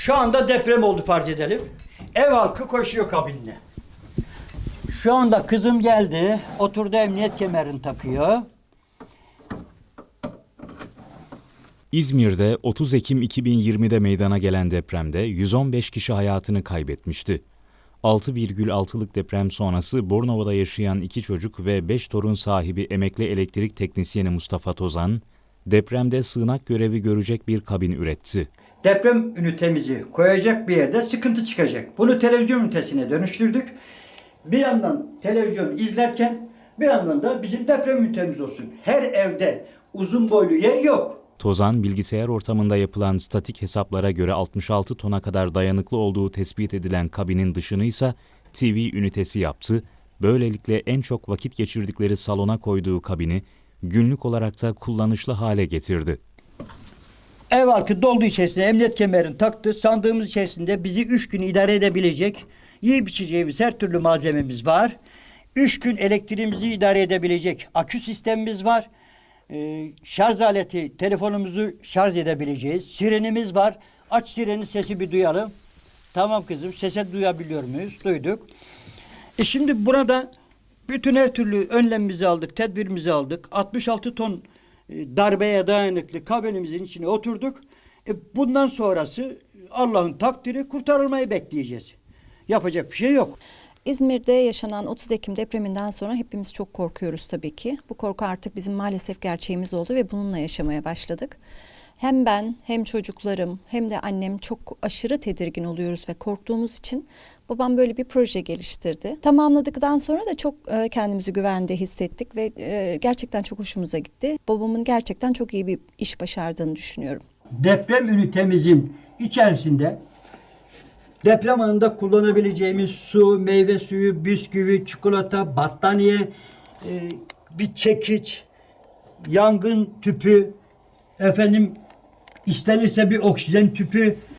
Şu anda deprem oldu farz edelim. Ev halkı koşuyor kabinine. Şu anda kızım geldi. Oturdu emniyet kemerini takıyor. İzmir'de 30 Ekim 2020'de meydana gelen depremde 115 kişi hayatını kaybetmişti. 6,6'lık deprem sonrası Bornova'da yaşayan iki çocuk ve 5 torun sahibi emekli elektrik teknisyeni Mustafa Tozan, depremde sığınak görevi görecek bir kabin üretti. Deprem ünitemizi koyacak bir yerde sıkıntı çıkacak. Bunu televizyon ünitesine dönüştürdük. Bir yandan televizyon izlerken bir yandan da bizim deprem ünitemiz olsun. Her evde uzun boylu yer yok. Tozan, bilgisayar ortamında yapılan statik hesaplara göre 66 tona kadar dayanıklı olduğu tespit edilen kabinin dışını ise TV ünitesi yaptı. Böylelikle en çok vakit geçirdikleri salona koyduğu kabini günlük olarak da kullanışlı hale getirdi. Ev halkı doldu içerisine emniyet kemerini taktı. Sandığımız içerisinde bizi üç gün idare edebilecek yiyip içeceğimiz her türlü malzememiz var. Üç gün elektriğimizi idare edebilecek akü sistemimiz var. Ee, şarj aleti telefonumuzu şarj edebileceğiz. Sirenimiz var. Aç sirenin sesi bir duyalım. Tamam kızım sese duyabiliyor muyuz? Duyduk. E şimdi burada bütün her türlü önlemimizi aldık, tedbirimizi aldık. 66 ton e, darbeye dayanıklı kabinimizin içine oturduk. E bundan sonrası Allah'ın takdiri kurtarılmayı bekleyeceğiz. Yapacak bir şey yok. İzmir'de yaşanan 30 Ekim depreminden sonra hepimiz çok korkuyoruz tabii ki. Bu korku artık bizim maalesef gerçeğimiz oldu ve bununla yaşamaya başladık. Hem ben hem çocuklarım hem de annem çok aşırı tedirgin oluyoruz ve korktuğumuz için babam böyle bir proje geliştirdi. Tamamladıktan sonra da çok e, kendimizi güvende hissettik ve e, gerçekten çok hoşumuza gitti. Babamın gerçekten çok iyi bir iş başardığını düşünüyorum. Deprem ünitemizin içerisinde deprem anında kullanabileceğimiz su, meyve suyu, bisküvi, çikolata, battaniye, e, bir çekiç, yangın tüpü, efendim istenirse bir oksijen tüpü,